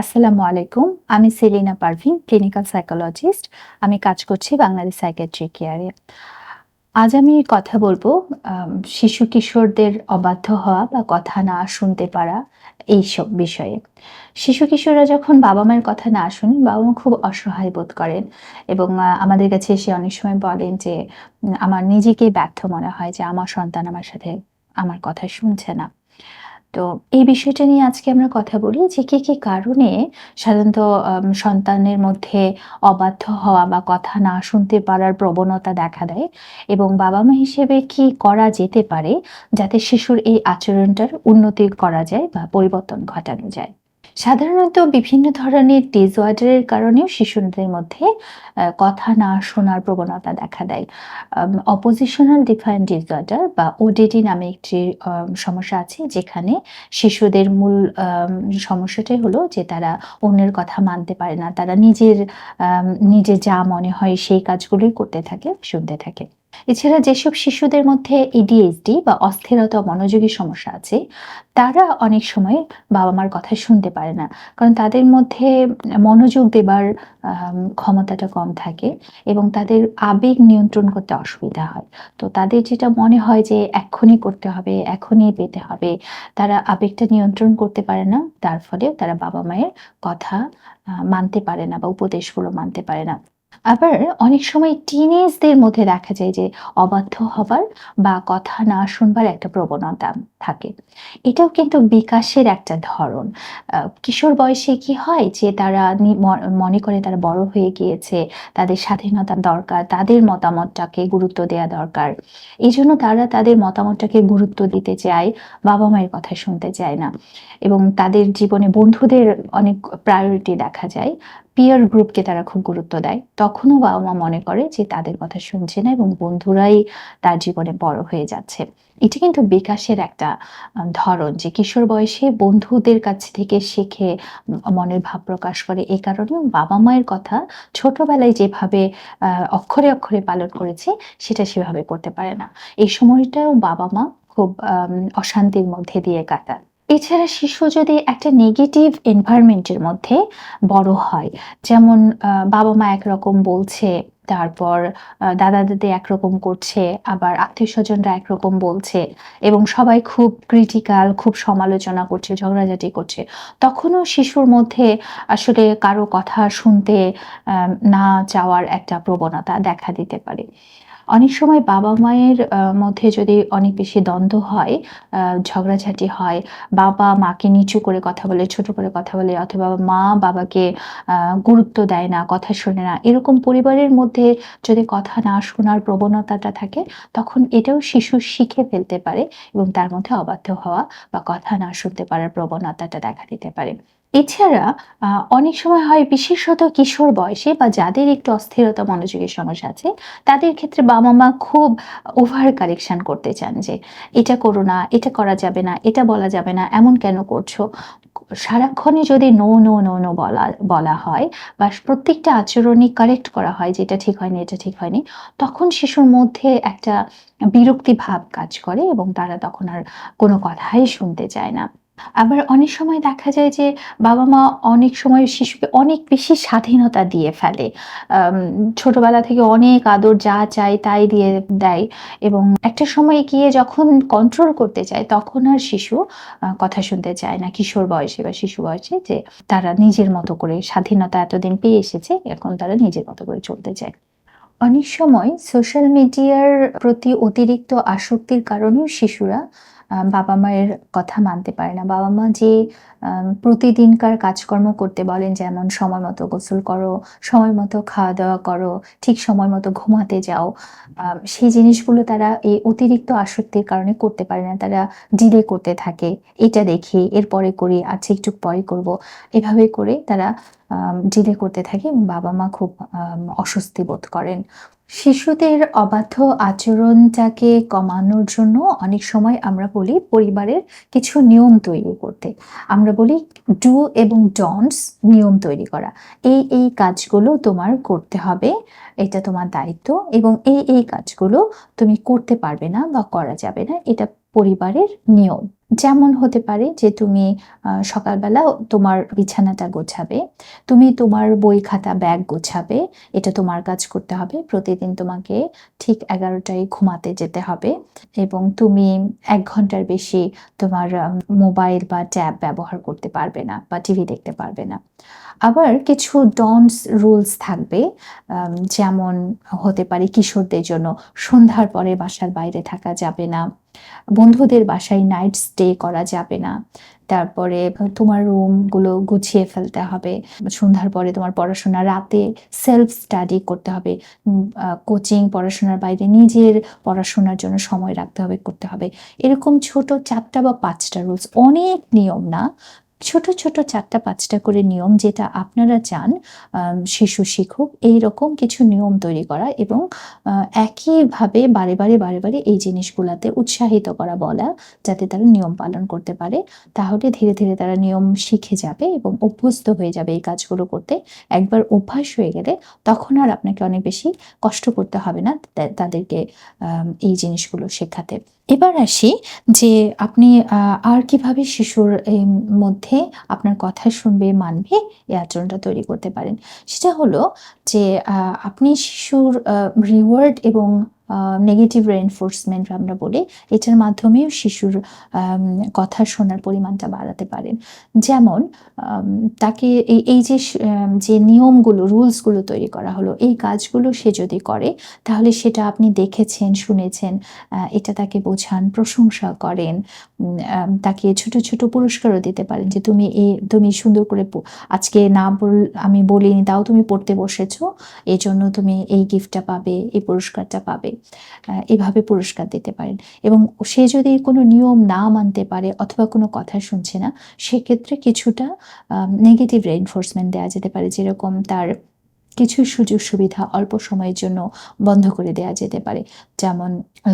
আসসালামু আলাইকুম। আমি সেলিনা পারভিন ক্লিনিক্যাল সাইকোলজিস্ট আমি কাজ করছি বাংলাদেশ সাইকিয়াট্রি কেয়ারে আজ আমি কথা বলব শিশু কিশোরদের অবাধ্য হওয়া বা কথা না শুনতে পারা এইসব বিষয়ে। শিশু কিশোররা যখন বাবা মায়ের কথা না শুনেন বাবা মা খুব অসহায় বোধ করেন এবং আমাদের কাছে এসে অনেক সময় বলেন যে, আমার নিজেকেই ব্যর্থ মনে হয় যে আমার সন্তান আমার সাথে আমার কথা শুনছে না। তো এই বিষয়টা নিয়ে আজকে আমরা কথা বলি যে কি কি কারণে সাধারণত সন্তানের মধ্যে অবাধ্য হওয়া বা কথা না শুনতে পারার প্রবণতা দেখা দেয় এবং বাবা মা হিসেবে কি করা যেতে পারে যাতে শিশুর এই আচরণটার উন্নতি করা যায় বা পরিবর্তন ঘটানো যায়? সাধারণত বিভিন্ন ধরনের ডিসঅর্ডারের কারণেও শিশুদের মধ্যে কথা না শোনার প্রবণতা দেখা দেয়। অপোজিশনাল ডিফাইন ডিসঅর্ডার বা ওডিডি নামে একটি সমস্যা আছে যেখানে শিশুদের মূল সমস্যাটাই হলো যে তারা অন্যের কথা মানতে পারে না। তারা নিজের নিজে যা মনে হয় সেই কাজগুলোই করতে থাকে, শুনতে থাকে। এছাড়া যেসব শিশুদের মধ্যে এডিএইচডি বা অস্থিরতা মনোযোগী সমস্যা আছে, তারা অনেক সময় বাবা মার কথা শুনতে পারে না। কারণ তাদের মধ্যে মনোযোগ দেবার ক্ষমতাটা কম থাকে এবং তাদের আবেগ নিয়ন্ত্রণ করতে অসুবিধা হয়। তো তাদের যেটা মনে হয় যে এক্ষুনি করতে হবে, এখনই পেতে হবে, তারা আবেগটা নিয়ন্ত্রণ করতে পারে না। তার ফলে তারা বাবা মায়ের কথা মানতে পারে না বা উপদেশগুলো মানতে পারে না। আবার অনেক সময় টিনেজদের মধ্যে দেখা যায় যে অবাধ্য হবার বা কথা না শুনবার একটা প্রবণতা থাকে। এটাও কিন্তু বিকাশের একটা ধরন। কিশোর বয়সে কি হয় যে তারা মনে করে তারা বড় হয়ে গিয়েছে, তাদের স্বাধীনতা দরকার, তাদের মতামতটাকে গুরুত্ব দেওয়া দরকার। এই জন্য তারা তাদের মতামতটাকে গুরুত্ব দিতে চায়, বাবা মায়ের কথা শুনতে চায় না। এবং তাদের জীবনে বন্ধুদের অনেক প্রায়োরিটি দেখা যায়। পিয়ার গ্রুপকে তারা খুব গুরুত্ব দেয়। তখনও বাবা মা মনে করে যে তাদের কথা শুনছে না এবং বন্ধুরাই তার জীবনে বড় হয়ে যাচ্ছে। এটা কিন্তু বিকাশের একটা ধরন যে কিশোর বয়সে বন্ধুদের কাছ থেকে শিখে মনের ভাব প্রকাশ করে। এই কারণে বাবা মায়ের কথা ছোটবেলায় যেভাবে অক্ষরে অক্ষরে পালন করেছে, সেটা সেভাবে করতে পারে না। এই সময়টাও বাবা মা খুব অশান্তির মধ্যে দিয়ে কাটান। এছাড়া শিশু যদি একটা নেগেটিভ এনভায়রনমেন্টের মধ্যে বড় হয়, যেমন বাবা মা একরকম বলছে, তারপর দাদা দাদি একরকম করছে, আবার আত্মীয় স্বজনরা একরকম বলছে, এবং সবাই খুব ক্রিটিক্যাল খুব সমালোচনা করছে, ঝগড়াঝাটি করছে, তখনও শিশুর মধ্যে আসলে কারও কথা শুনতে না চাওয়ার একটা প্রবণতা দেখা দিতে পারে। অনেক সময় বাবা মায়ের মধ্যে যদি অনেক বেশি দ্বন্দ্ব হয় ঝগড়াঝাটি হয়, বাবা মাকে নিচু করে কথা বলে, ছোট করে কথা বলে, অথবা মা বাবাকে গুরুত্ব দেয় না, কথা শোনে না, এরকম পরিবারের মধ্যে যদি কথা না শোনার প্রবণতাটা থাকে, তখন এটাও শিশু শিখে ফেলতে পারে এবং তার মধ্যে অবাধ্য হওয়া বা কথা না শুনতে পারার প্রবণতাটা দেখা দিতে পারে। এছাড়া অনেক সময় হয় বিশেষত কিশোর বয়সে বা যাদের একটু অস্থিরতা মনোযোগের সমস্যা আছে, তাদের ক্ষেত্রে বাবা মা খুব ওভার কারেকশন করতে চান যে, এটা করো না, এটা করা যাবে না, এটা বলা যাবে না, এমন কেন করছ? সারাক্ষণে যদি নো নো নো নো বলা বলা হয় বা প্রত্যেকটা আচরণই কারেক্ট করা হয় যে, এটা ঠিক হয়নি, এটা ঠিক হয়নি, তখন শিশুর মধ্যে একটা বিরক্তি ভাব কাজ করে এবং তারা তখন আর কোনো কথাই শুনতে চায় না। আবার অনেক সময় দেখা যায় যে বাবা মা অনেক সময় শিশুকে অনেক বেশি স্বাধীনতা দিয়ে ফেলে। ছোটবেলা থেকে অনেক আদর যা চায় তাই দিয়ে দেয় এবং একটা সময় গিয়ে যখন কন্ট্রোল করতে চায় তখন আর শিশু কথা শুনতে চায় না কিশোর বয়সে বা শিশু বয়সে যে তারা নিজের মতো করে স্বাধীনতা এতদিন পেয়ে এসেছে, এখন তারা নিজের মতো করে চলতে চায়। অনেক সময় সোশ্যাল মিডিয়ার প্রতি অতিরিক্ত আসক্তির কারণেও শিশুরা বাবা মায়ের কথা মানতে পারে না। বাবা মা যে প্রতিদিনকার কাজকর্ম করতে বলেন, যেমন সময় মতো গোসল করো, সময় মতো খাওয়া দাওয়া করো, ঠিক সময় মতো ঘুমাতে যাও। সেই জিনিসগুলো তারা এই অতিরিক্ত আসক্তির কারণে করতে পারে না, তারা ডিলে করতে থাকে। এটা দেখি, এরপরে করি আচ্ছা একটু পরে করব। এভাবে করে তারা ডিলে করতে থাকে বাবা মা খুব অস্বস্তি বোধ করেন। শিশুদের অবাধ্য আচরণটাকে কমানোর জন্য অনেক সময় আমরা বলি পরিবারের কিছু নিয়ম তৈরি করতে। আমরা বলি ডু এবং ডনস নিয়ম তৈরি করা। এই এই কাজগুলো তোমার করতে হবে, এটা তোমার দায়িত্ব এবং এই এই কাজগুলো তুমি করতে পারবে না বা করা যাবে না, এটা পরিবারের নিয়ম। যেমন হতে পারে যে তুমি সকালবেলা তোমার বিছানাটা গোছাবে, তুমি তোমার বই খাতা ব্যাগ গোছাবে, এটা তোমার কাজ করতে হবে, প্রতিদিন তোমাকে ঠিক এগারোটায় ঘুমাতে যেতে হবে এবং তুমি এক ঘণ্টার বেশি তোমার মোবাইল বা ট্যাব ব্যবহার করতে পারবে না বা টিভি দেখতে পারবে না। আবার কিছু ডনস রুলস থাকবে যেমন হতে পারে কিশোরদের জন্য সন্ধ্যার পরে বাসার বাইরে থাকা যাবে না। বন্ধুদের বাসায় নাইট স্টে করা যাবে না। তারপরে তোমার রুমগুলো গুছিয়ে ফেলতে হবে। সন্ধ্যার পরে তোমার পড়াশোনা, রাতে সেলফ স্টাডি করতে হবে। কোচিং পড়াশোনার বাইরে নিজের পড়াশোনার জন্য সময় রাখতে হবে, করতে হবে। এরকম ছোট চারটা বা পাঁচটা রুলস অনেক নিয়ম না? ছোট ছোট চারটা পাঁচটা করে নিয়ম যেটা আপনারা চান শিশু শিখুক এই রকম কিছু নিয়ম তৈরি করা এবং একইভাবে বারে বারে বারে বারে এই জিনিসগুলাতে উৎসাহিত করা বলা যাতে তারা নিয়ম পালন করতে পারে। তাহলে ধীরে ধীরে তারা নিয়ম শিখে যাবে এবং অভ্যস্ত হয়ে যাবে এই কাজগুলো করতে। একবার অভ্যাস হয়ে গেলে তখন আর আপনাকে অনেক বেশি কষ্ট করতে হবে না তাদেরকে এই জিনিসগুলো শেখাতে। এবার আসি যে আপনি আর কীভাবে শিশুর মধ্যে আপনার কথা শুনবে, মানবে, এই আচরণটা তৈরি করতে পারেন। সেটা হলো যে আপনি শিশুর রিওয়ার্ড এবং নেগেটিভ রেনফোর্সমেন্ট আমরা বলি, এটার মাধ্যমেও শিশুর কথা শোনার পরিমাণটা বাড়াতে পারেন। যেমন তাকে এই এই যে যে নিয়মগুলো, রুলসগুলো তৈরি করা হলো, এই কাজগুলো সে যদি করে, তাহলে সেটা আপনি দেখেছেন, শুনেছেন এটা তাকে বোঝান, প্রশংসা করেন তাকে ছোট ছোট পুরস্কারও দিতে পারেন যে তুমি এ তুমি সুন্দর করে আজকে না বল, আমি বলিনি, তাও তুমি পড়তে বসেছ এই জন্য তুমি এই গিফটটা পাবে, এই পুরস্কারটা পাবে। এভাবে পুরস্কার দিতে পারেন। এবং সে যদি কোনো নিয়ম না মানতে পারে অথবা কোনো কথা শুনছে না, সেক্ষেত্রে কিছুটা নেগেটিভ রেইনফোর্সমেন্ট দেওয়া যেতে পারে, যেরকম তার কিছু সুযোগ সুবিধা অল্প সময়ের জন্য বন্ধ করে দেওয়া যেতে পারে। যেমন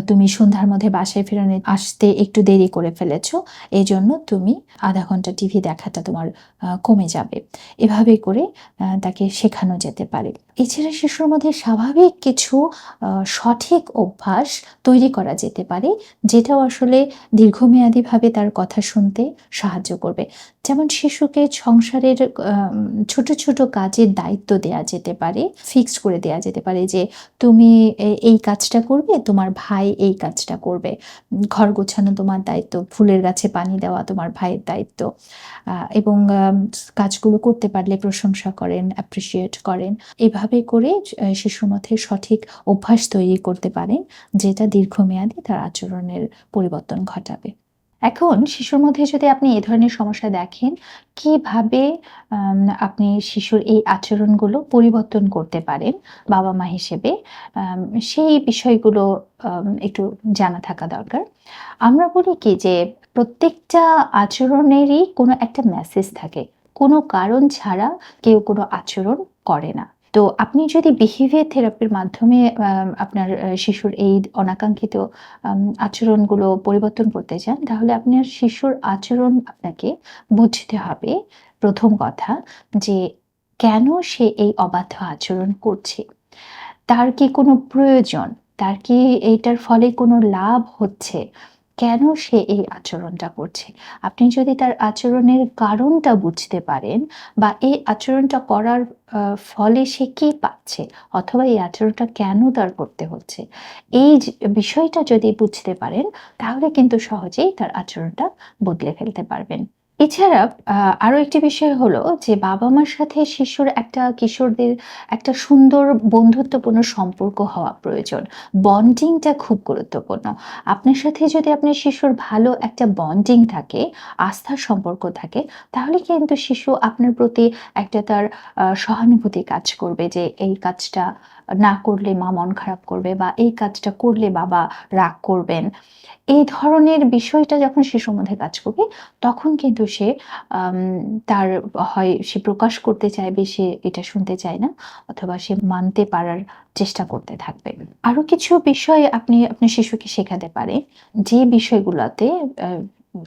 তুমি সন্ধ্যার মধ্যে বাসায় ফেরানো আসতে একটু দেরি করে ফেলেছো এই জন্য তুমি আধা ঘণ্টা টিভি দেখাটা তোমার কমে যাবে। এভাবে করে তাকে শেখানো যেতে পারে। এছাড়া শিশুর মধ্যে স্বাভাবিক কিছু সঠিক অভ্যাস তৈরি করা যেতে পারে, যেটাও আসলে দীর্ঘমেয়াদীভাবে তার কথা শুনতে সাহায্য করবে। যেমন শিশুকে সংসারের ছোট ছোট কাজের দায়িত্ব দেয়া যেতে পারে ফিক্সড করে দেয়া যেতে পারে যে, তুমি এই কাজটা করবে তোমার ভাই এই কাজটা করবে। ঘর গোছানো তোমার দায়িত্ব, ফুলের গাছে পানি দেওয়া তোমার ভাইয়ের দায়িত্ব। এবং কাজগুলো করতে পারলে প্রশংসা করেন অ্যাপ্রিসিয়েট করেন। এভাবে করে মধ্যে সঠিক অভ্যাস তৈরি করতে পারেন, যেটা দীর্ঘমেয়াদী তার আচরণের পরিবর্তন ঘটাবে। এখন শিশুর মধ্যে যদি আপনি এ ধরনের সমস্যা দেখেন, কীভাবে আপনি শিশুর এই আচরণগুলো পরিবর্তন করতে পারেন বাবা মা হিসেবে? সেই বিষয়গুলো একটু জানা থাকা দরকার। আমরা বলি কি যে, প্রত্যেকটা আচরণেরই কোনো একটা মেসেজ থাকে। কোনো কারণ ছাড়া কেউ কোনো আচরণ করে না। তো আপনি যদি বিহেভিয়ার থেরাপির মাধ্যমে আপনার শিশুর এই অনাকাঙ্ক্ষিত আচরণগুলো পরিবর্তন করতে চান, তাহলে আপনার শিশুর আচরণ আপনাকে বুঝতে হবে। প্রথম কথা যে কেন সে এই অবাধ্য আচরণ করছে? তার কি কোনো প্রয়োজন? তার কি এইটার ফলে কোনো লাভ হচ্ছে? কেন সে এই আচরণটা করছে? আপনি যদি তার আচরণের কারণটা বুঝতে পারেন বা এই আচরণটা করার ফলে সে কি পাচ্ছে অথবা এই আচরণটা কেন তার করতে হচ্ছে, এই বিষয়টা যদি বুঝতে পারেন, তাহলে কিন্তু সহজেই তার আচরণটা বদলে ফেলতে পারবেন। এছাড়া আহ, আরও একটি বিষয় হলো যে বাবা মার সাথে শিশুর একটা কিশোরদের একটা সুন্দর বন্ধুত্বপূর্ণ সম্পর্ক হওয়া প্রয়োজন। বন্ডিংটা খুব গুরুত্বপূর্ণ। আপনার সাথে যদি আপনার শিশুর ভালো একটা বন্ডিং থাকে আস্থার সম্পর্ক থাকে তাহলে কিন্তু শিশু আপনার প্রতি একটা তার সহানুভূতি কাজ করবে যে এই কাজটা না করলে মা মন খারাপ করবে বা এই কাজটা করলে বাবা রাগ করবেন। এই ধরনের বিষয়টা যখন শিশুর মধ্যে কাজ করবে, তখন কিন্তু সে তার হয়, সে প্রকাশ করতে চাইবে, সে এটা শুনতে চায় না অথবা সে মানতে পারার চেষ্টা করতে থাকবে। আরও কিছু বিষয় আপনি আপনার শিশুকে শেখাতে পারে যে বিষয়গুলোতে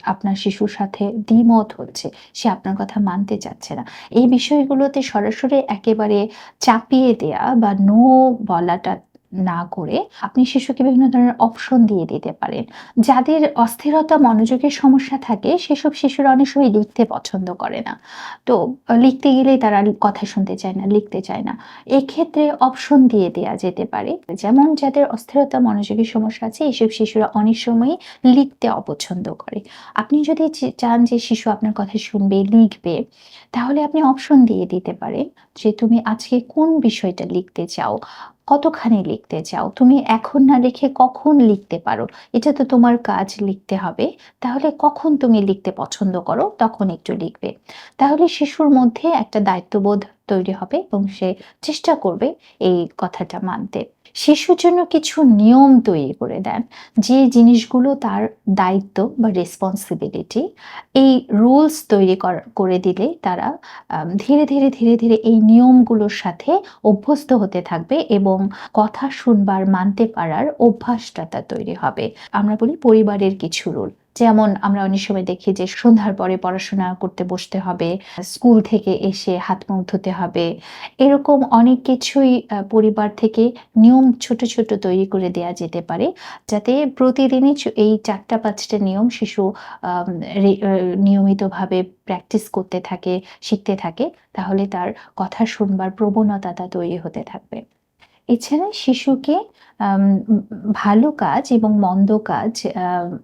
আপনার শিশুর সাথে দ্বিমত হচ্ছে, সে আপনার কথা মানতে চাচ্ছে না। এই বিষয়গুলোতে সরাসরি একেবারে চাপিয়ে দেয়া বা নো বলাটা না করে আপনি শিশুকে বিভিন্ন ধরনের অপশন দিয়ে দিতে পারেন। যাদের অস্থিরতা, মনোযোগের সমস্যা থাকে, সেসব শিশুরা অনেক সময় লিখতে পছন্দ করে না। তো লিখতে গেলেই তারা কথা শুনতে চায় না, লিখতে চায় না। এক্ষেত্রে অপশন দিয়ে দেওয়া যেতে পারে। যেমন যাদের অস্থিরতা, মনোযোগের সমস্যা আছে এইসব শিশুরা অনেক সময় লিখতে অপছন্দ করে। আপনি যদি চান যে শিশু আপনার কথা শুনবে, লিখবে, তাহলে আপনি অপশন দিয়ে দিতে পারেন যে তুমি আজকে কোন বিষয়টা লিখতে চাও? কতখানি লিখতে চাও? তুমি এখন না লিখে কখন লিখতে পারো? এটা তো তোমার কাজ লিখতে হবে। তাহলে কখন তুমি লিখতে পছন্দ করো, তখন একটু লিখবে। তাহলে শিশুর মধ্যে একটা দায়িত্ববোধ তৈরি হবে এবং সে চেষ্টা করবে এই কথাটা মানতে। শিশুর জন্য কিছু নিয়ম তৈরি করে দেন, যে জিনিসগুলো তার দায়িত্ব বা রেসপন্সিবিলিটি এই রুলস তৈরি কর- দিলে তারা ধীরে ধীরে ধীরে ধীরে এই নিয়মগুলোর সাথে অভ্যস্ত হতে থাকবে এবং কথা শুনবার, মানতে পারার অভ্যাসটা তৈরি হবে। আমরা বলি পরিবারের কিছু রুল যেমন আমরা অনেক সময় দেখি যে সন্ধ্যার পরে পড়াশোনা করতে বসতে হবে, স্কুল থেকে এসে হাত মুখ ধুতে হবে, এরকম অনেক কিছুই পরিবার থেকে নিয়ম ছোট ছোট তৈরি করে দেয়া যেতে পারে, যাতে প্রতিদিনই এই চারটা পাঁচটা নিয়ম শিশু নিয়মিতভাবে প্র্যাকটিস করতে থাকে, শিখতে থাকে, তাহলে তার কথা শুনবার প্রবণতাটা তৈরি হতে থাকবে। এছাড়া শিশুকে ভালো কাজ এবং মন্দ কাজ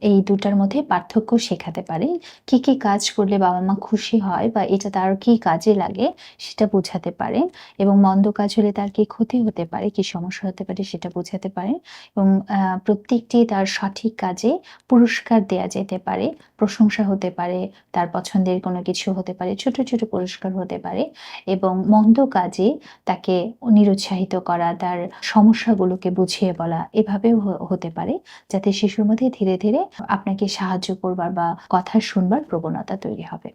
এই দুটার মধ্যে পার্থক্য শেখাতে পারে। কি কি কাজ করলে বাবা মা খুশি হয় বা এটা তার কি কাজে লাগে সেটা বোঝাতে পারে এবং মন্দ কাজ হলে তার কি ক্ষতি হতে পারে, কি সমস্যা হতে পারে সেটা বোঝাতে পারে এবং প্রত্যেকটি তার সঠিক কাজে পুরস্কার দেয়া যেতে পারে, প্রশংসা হতে পারে, তার পছন্দের কোনো কিছু হতে পারে, ছোট ছোট পুরস্কার হতে পারে এবং মন্দ কাজে তাকে নিরুৎসাহিত করা, তার সমস্যাগুলোকে বুঝিয়ে বলা এভাবেও হতে পারে, যাতে শিশুর মধ্যে ধীরে ধীরে আপনাকে সাহায্য করবার বা কথা শুনবার প্রবণতা তৈরি হবে।